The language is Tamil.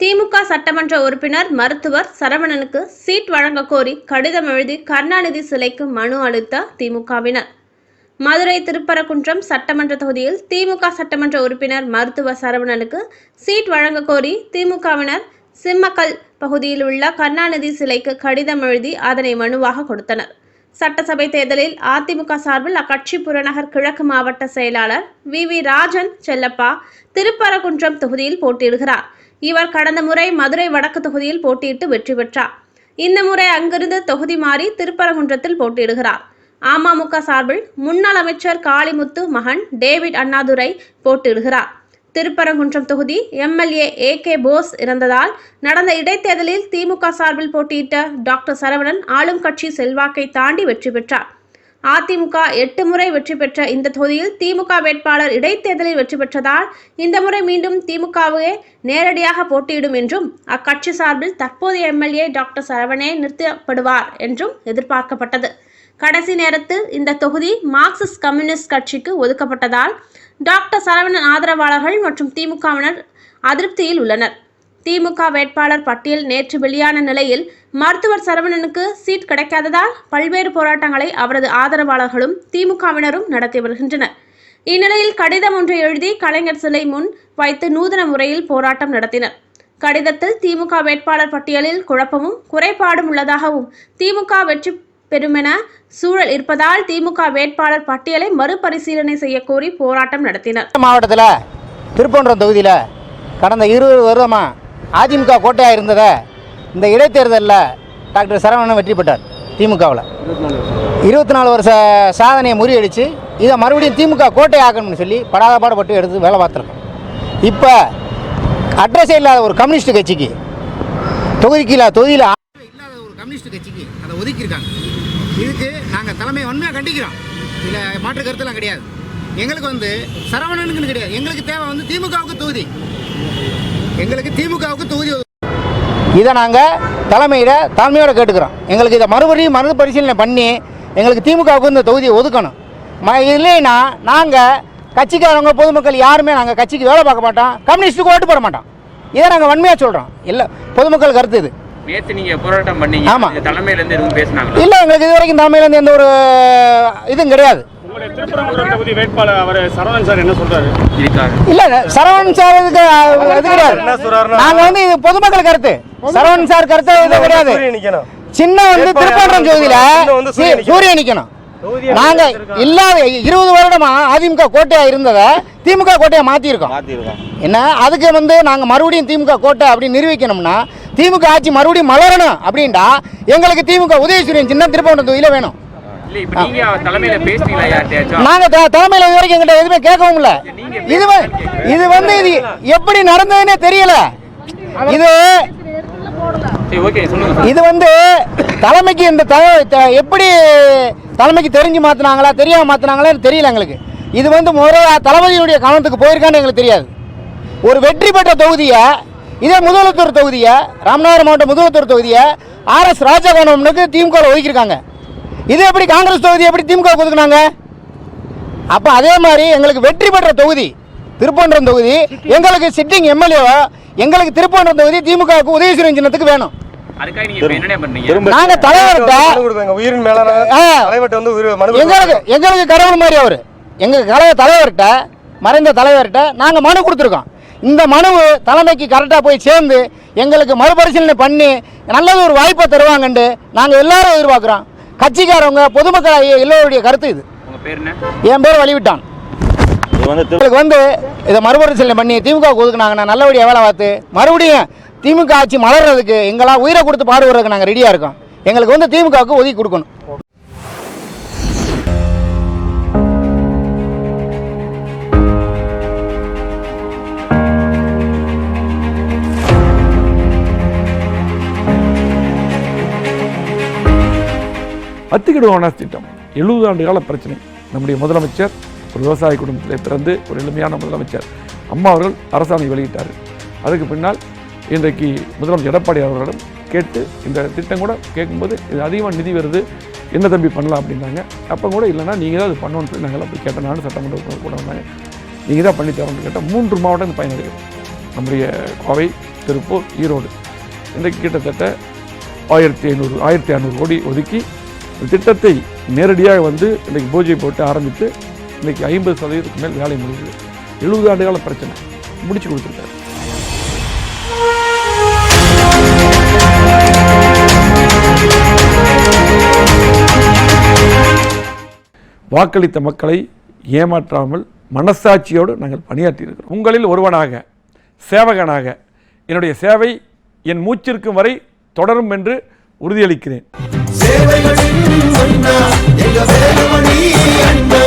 திமுக சட்டமன்ற உறுப்பினர் மருத்துவர் சரவணனுக்கு சீட் வழங்க கோரி கடிதம் எழுதி கருணாநிதி சிலைக்கு மனு அளித்த திமுகவினர். மதுரை திருப்பரங்குன்றம் சட்டமன்ற தொகுதியில் திமுக சட்டமன்ற உறுப்பினர் மருத்துவர் சரவணனுக்கு சீட் வழங்க கோரி திமுகவினர் சிம்மக்கல் பகுதியில் உள்ள கருணாநிதி சிலைக்கு கடிதம் எழுதி அதனை மனுவாக கொடுத்தனர். சட்டசபை தேர்தலில் அதிமுக சார்பில் அக்கட்சி புறநகர் கிழக்கு மாவட்ட செயலாளர் வி வி ராஜன் செல்லப்பா திருப்பரங்குன்றம் தொகுதியில் போட்டியிடுகிறார். இவர் கடந்த முறை மதுரை வடக்கு தொகுதியில் போட்டியிட்டு வெற்றி பெற்றார். இந்த முறை அங்கிருந்து தொகுதி மாறி திருப்பரங்குன்றத்தில் போட்டியிடுகிறார். அமமுக சார்பில் முன்னாள் அமைச்சர் காளிமுத்து மகன் டேவிட் அண்ணாதுரை போட்டியிடுகிறார். திருப்பரங்குன்றம் தொகுதி எம்எல்ஏ ஏ கே போஸ் இறந்ததால் நடந்த இடைத்தேர்தலில் திமுக சார்பில் போட்டியிட்ட டாக்டர் சரவணன் ஆளும் கட்சி செல்வாக்கை தாண்டி வெற்றி பெற்றார். அதிமுக எட்டு முறை வெற்றி பெற்ற இந்த தொகுதியில் திமுக வேட்பாளர் இடைத்தேர்தலில் வெற்றி பெற்றதால் இந்த முறை மீண்டும் திமுகவே நேரடியாக போட்டியிடும் என்றும் அக்கட்சி சார்பில் தற்போதைய எம்எல்ஏ டாக்டர் சரவணே நிறுத்தப்படுவார் என்றும் எதிர்பார்க்கப்பட்டது. கடைசி நேரத்தில் இந்த தொகுதி மார்க்சிஸ்ட் கம்யூனிஸ்ட் கட்சிக்கு ஒதுக்கப்பட்டதால் டாக்டர் சரவணன் ஆதரவாளர்கள் மற்றும் திமுகவினர் அதிருப்தியில் உள்ளனர். திமுக வேட்பாளர் பட்டியல் நேற்று வெளியான நிலையில் மருத்துவர் சரவணனுக்கு சீட் கிடைக்காததால் பல்வேறு போராட்டங்களை அவரது ஆதரவாளர்களும் திமுகவினரும் நடத்தி வருகின்றனர். இந்நிலையில் கடிதம் ஒன்றை எழுதி கலைஞர் சிலை முன் வைத்து நூதன முறையில் போராட்டம் நடத்தினர். கடிதத்தில் திமுக வேட்பாளர் பட்டியலில் குழப்பமும் குறைபாடும் உள்ளதாகவும் திமுக வெற்றி பெறுமென சூழல் இருப்பதால் திமுக வேட்பாளர் பட்டியலை மறுபரிசீலனை செய்யக்கோரி போராட்டம் நடத்தினர். மாவட்டத்தில் திருப்பன்றம் தொகுதியில் கடந்த இருபது வருடமாக அதிமுக கோட்டையாக இருந்ததை இந்த இடைத்தேர்தலில் டாக்டர் சரவணன் வெற்றி பெற்றார் திமுகவில். இருபத்தி நாலு வருஷ சாதனையை முறியடித்து இதை மறுபடியும் திமுக கோட்டை ஆக்கணும்னு சொல்லி படாத பாடுபட்டு எடுத்து வேலை பார்த்துருக்கோம். இப்போ அட்ரஸே இல்லாத ஒரு கம்யூனிஸ்ட் கட்சிக்கு தொகுதிக்கு இல்லாத தொகுதியில் இல்லாத ஒரு கம்யூனிஸ்ட் கட்சிக்கு அதை ஒதுக்கியிருக்காங்க. இதுக்கு நாங்கள் தலைமை வன்மையாக கண்டிக்கிறோம். இதில் மாற்று கருத்துலாம் கிடையாது. எங்களுக்கு வந்து சரவணனுக்குன்னு கிடையாது. எங்களுக்கு தேவை வந்து திமுகவுக்கு தொகுதி. எங்களுக்கு திமுகவுக்கு தொகுதி ஒதுக்கு- இதை நாங்கள் தலைமையில் தலைமையோட கேட்டுக்கிறோம். எங்களுக்கு இதை மறுபடியும் மறு பரிசீலனை பண்ணி எங்களுக்கு திமுகவுக்கு இந்த தொகுதியை ஒதுக்கணும். ம இல்லைன்னா நாங்கள் கட்சிக்காரவங்க பொதுமக்கள் யாருமே நாங்கள் கட்சிக்கு வேலை பார்க்க மாட்டோம். கம்யூனிஸ்ட்டுக்கு ஓட்டு போட மாட்டோம். இதை நாங்கள் வன்மையாக சொல்கிறோம் இல்லை பொதுமக்கள் கருத்து இது. நேத்து நீங்க போராட்டம் பண்ணீங்க. ஆமா. இந்த தலைமையில இருந்து எதுவும் பேசினாங்களா? இல்லை எங்களுக்கு இது வரைக்கும் தலைமையிலேருந்து எந்த ஒரு இதுவும் கிடையாது. திருப்பரங்குன்றம் தொகுதி வேட்பாளர் அவர் சரவணன் சார் என்ன சொல்றாரு? இதுக்காக இல்ல சரவணன் சார் இதுக்கு இது கிடையாது நாங்க வந்து இது பொதுமக்கள் கருத்து. சரவணன் சார் கருத்து இது கிடையாது. சின்ன வந்து திருப்பரங்குன்றம் தொகுதியில சின்ன வந்து சூரியன் சி- சூரியன் நிக்கணும். நாங்க இல்லாத இருபது வருடமா அதிமுக கோட்டையா இருந்ததை திமுக கோட்டையா மாத்திருக்கோம் என்ன? அதுக்கு வந்து நாங்க மறுபடியும் திமுக கோட்டை அப்படி நிரூபிக்கணும்னா திமுக ஆட்சி மறுபடியும் மலரணும் அப்படின்டா எங்களுக்கு திமுக உதயசூரியன் சின்ன திருப்பரங்குன்றம் தொகுதியில வேணும். நீங்க தலைமையில இது வரைக்கும் எங்கிட்ட எதுவுமே கேட்கவும் இல்ல. இது இது வந்து இது எப்படி நடந்ததுன்னே தெரியல. இது. இது வந்து தலைமைக்கு இந்த எப்படி தலைமைக்கு தெரிஞ்சு மாத்துனாங்களா தெரியாம மாத்துனாங்களான்னு தெரியல எங்களுக்கு. இது வந்து முறை தளபதியினுடைய கவனத்துக்கு போயிருக்கான்னு எங்களுக்கு தெரியாது. ஒரு வெற்றி பெற்ற தொகுதியை இதே முதலத்தூர் தொகுதியை ராமநாதபுரம் மாவட்டம் முதலத்தூர் தொகுதியை ஆர்எஸ் ராஜகோணம்னுக்கு திமுக ஒதுக்கியிருக்காங்க. இது எப்படி காங்கிரஸ் தொகுதி எப்படி திமுக ஒதுக்குனாங்க? அப்போ அதே மாதிரி எங்களுக்கு வெற்றி பெற்ற தொகுதி திருப்பன்றம் தொகுதி எங்களுக்கு சிட்டிங் எம்எல்ஏவோ எங்களுக்கு திருப்பன்றம் தொகுதி திமுகவுக்கு உதயசூரியன் சின்னத்துக்கு வேணும். நீங்க தலைவர்கிட்ட உயிரின் மேலான ஆ. தலைவர்கிட்ட வந்து உயிர் மனு எங்களுக்கு எங்களுக்கு கடவுள் மாதிரி அவர். எங்க கலைய தலைவர்கிட்ட மறைந்த தலைவர்கிட்ட நாங்கள் மனு கொடுத்துருக்கோம். இந்த மனு தலைமைக்கு கரெக்டாக போய் சேர்ந்து எங்களுக்கு மறுபரிசீலனை பண்ணி நல்லது ஒரு வாய்ப்பை தருவாங்கன்ட்டு நாங்கள் எல்லாரும் எதிர்பார்க்குறோம். கட்சிக்காரவங்க பொதுமக்கள் எல்லோருடைய கருத்து இது. உங்க பேர் என்ன? என் பேர் வழிவிட்டான் எங்களுக்கு வந்து இதை மறுபரிசீலனை பண்ணி திமுக ஒதுக்குனாங்கன்னா நல்லபடியாக வேலை பார்த்து மறுபடியும் திமுக ஆட்சி மலர்றதுக்கு எங்களாம் உயிரை கொடுத்து பாடுபடுறதுக்கு நாங்கள் ரெடியாக இருக்கோம். எங்களுக்கு வந்து திமுகவுக்கு ஒதுக்கி கொடுக்கணும். அத்திக்கிடு திட்டம் எழுபது ஆண்டு கால பிரச்சனை. நம்முடைய முதலமைச்சர் ஒரு விவசாய குடும்பத்தில் பிறந்து ஒரு எளிமையான முதலமைச்சர் அம்மா அவர்கள் அரசாணை வெளியிட்டார். அதுக்கு பின்னால் இன்றைக்கு முதலமைச்சர் எடப்பாடி அவர்களிடம் கேட்டு இந்த திட்டம் கூட கேட்கும்போது இது அதிகமாக நிதி வருது என்ன தம்பி பண்ணலாம் அப்படின்னாங்க. அப்போ கூட இல்லைன்னா நீங்கள் தான் அது பண்ணணும்னு சொல்லி நாங்கள் அப்படி கேட்டோம். நானும் சட்டமன்ற கூட வந்தாங்க நீங்கள் தான் பண்ணி தரோம்னு கேட்டால் மூன்று மாவட்டம் இந்த பயனடைகிறது நம்முடைய கோவை திருப்பூர் ஈரோடு. இன்றைக்கு கிட்டத்தட்ட ஆயிரத்தி ஐநூறு ஆயிரத்தி ஐநூறு கோடி ஒதுக்கி திட்டத்தை நேரடியாக வந்து இன்றைக்கி பூஜை போட்டு ஆரம்பித்து இன்றைக்கி ஐம்பது சதவீதத்துக்கு மேல் வேலை முடிஞ்சது. எழுபது ஆண்டுகால பிரச்சனை. முடிச்சு கொடுத்துருக்காரு. வாக்களித்த மக்களை ஏமாற்றாமல் மனசாட்சியோடு நாங்கள் பணியாற்றியிருக்கிறோம். உங்களில் ஒருவனாக சேவகனாக என்னுடைய சேவை என் மூச்சிற்கும் வரை தொடரும் என்று உறுதியளிக்கிறேன். சேவைகளின் மன்னா எங்க வேலுமணி அண்ணா.